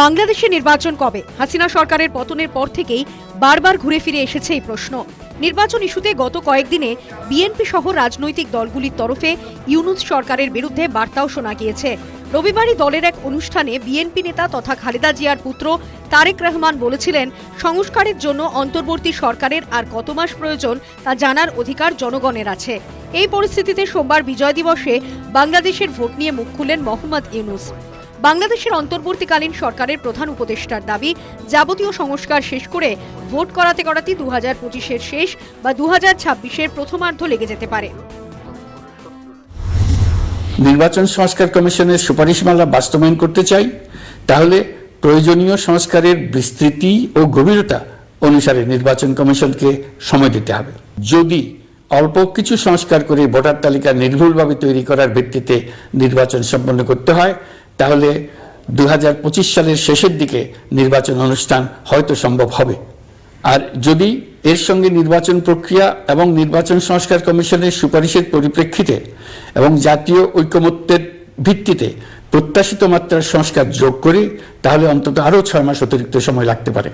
বাংলাদেশে নির্বাচন কবে? হাসিনা সরকারের পতনের পর থেকেই বারবার ঘুরে ফিরে এসেছে এই প্রশ্ন। নির্বাচন ইস্যুতে গত কয়েকদিনে বিএনপি সহ রাজনৈতিক দলগুলির তরফে ইউনুস সরকারের বিরুদ্ধে বার্তাও শোনা গিয়েছে। রবিবারই দলের এক অনুষ্ঠানে বিএনপি নেতা তথা খালেদা জিয়ার পুত্র তারেক রহমান বলেছিলেন, সংস্কারের জন্য অন্তর্বর্তী সরকারের আর কত মাস প্রয়োজন তা জানার অধিকার জনগণের আছে। এই পরিস্থিতিতে সোমবার বিজয় দিবসে বাংলাদেশের ভোট নিয়ে মুখ খুললেন মোহাম্মদ ইউনুস। বাংলাদেশের অন্তর্বর্তীকালীন সরকারের প্রধান উপদেষ্টার দাবি, যাবতীয় সংস্কার শেষ করে ভোট করাতে করাতে দু হাজার পঁচিশের শেষ বা দু হাজার ছাব্বিশের প্রথমার্ধ লেগে যেতে পারে। নির্বাচন সংস্কার কমিশনের সুপারিশমালা বাস্তবায়ন করতে চাই, তাহলে প্রয়োজনীয় সংস্কারের বিস্তৃতি ও গভীরতা অনুসারে নির্বাচন কমিশনকে সময় দিতে হবে। যদি অল্প কিছু সংস্কার করে ভোটার তালিকা নির্ভুলভাবে তৈরি করার ভিত্তিতে নির্বাচন সম্পন্ন করতে হয় তাহলে দুই হাজার পঁচিশ সালের শেষের দিকে নির্বাচন অনুষ্ঠান হয়তো সম্ভব হবে। আর যদি এর সঙ্গে নির্বাচন প্রক্রিয়া এবং নির্বাচন সংস্কার কমিশনের সুপারিশের পরিপ্রেক্ষিতে এবং জাতীয় ঐকমত্যের ভিত্তিতে প্রত্যাশিত মাত্রার সংস্কার যোগ করি, তাহলে অন্তত আরও ছয় মাস অতিরিক্ত সময় লাগতে পারে।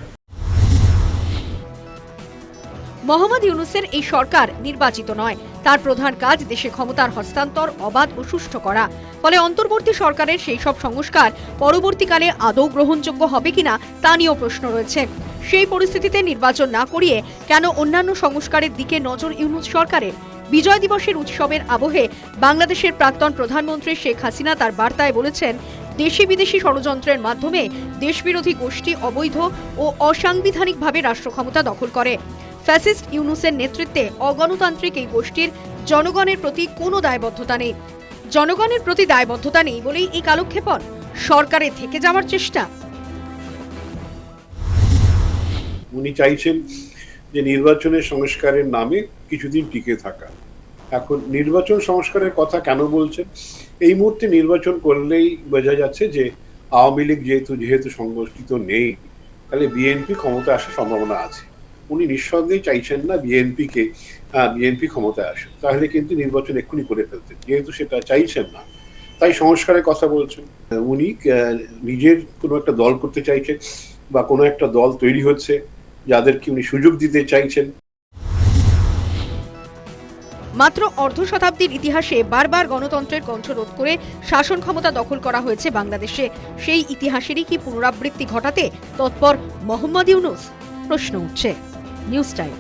মোহাম্মদ ইউনুসের এই সরকার নির্বাচিত নয়। তার প্রধান কাজ দেশে ক্ষমতার হস্তান্তর, অবাধ ও সুষ্ঠু করা। ফলে অন্তর্বর্তী সরকারের সেই সব সংস্কার পরবর্তীকালে আদৌ গ্রহণযোগ্য হবে কিনা তা নিয়েও প্রশ্ন রয়েছে। সেই পরিস্থিতিতে নির্বাচন না করিয়ে কেন অন্যান্য সংস্কারের দিকে নজর ইউনুস সরকারের? বিজয় দিবসের উৎসবের আবহে বাংলাদেশের প্রাক্তন প্রধানমন্ত্রী শেখ হাসিনা তার বার্তায় বলেছেন দেশি বিদেশি ষড়যন্ত্রের মাধ্যমে দেশবিরোধী গোষ্ঠী অবৈধ ও অসাংবিধানিকভাবে রাষ্ট্র ক্ষমতা দখল করে। ফ্যাসিস্ট ইউনুসের নেতৃত্বে অগণতান্ত্রিক এই গোষ্ঠীর জনগণের প্রতি কোনো দায়বদ্ধতা নেই। জনগণের প্রতি দায়বদ্ধতা নেই বলেই এই কালক্ষেপণ সরকারে থেকে যাওয়ার চেষ্টা। উনি চাইছেন যে নির্বাচনের সংস্কারের নামে কিছুদিন টিকে থাকা। এখন নির্বাচন সংস্কারের কথা কেন বলছেন? এই মুহূর্তে নির্বাচন করলেই বোঝা যাচ্ছে যে আওয়ামী লীগ যেহেতু যেহেতু সংগঠিত নেই, তাহলে বিএনপি ক্ষমতা আসার সম্ভাবনা আছে। উনি নিঃসন্দেহে চাইছেন না বিএনপিকে বিএনপি ক্ষমতায় আসুক। তাহলে কিন্তু নির্বাচন এক্ষুনি করে ফেলতেন যেহেতু সেটা চাইছেন না, তাই সংস্কারের কথা বলছেন। উনি নিজের কোনো একটা দল করতে চাইছেন বা কোনো একটা দল তৈরি হচ্ছে, যাদেরকে উনি সুযোগ দিতে চাইছেন। মাত্র অর্ধ শতাব্দীর ইতিহাসে বারবার গণতন্ত্রের কণ্ঠরোধ করে শাসন ক্ষমতা দখল করা হয়েছে বাংলাদেশে। সেই ইতিহাসেরই কি পুনরাবৃত্তি ঘটাতে তৎপর মোহাম্মদ ইউনুস? প্রশ্ন উঠছে। News time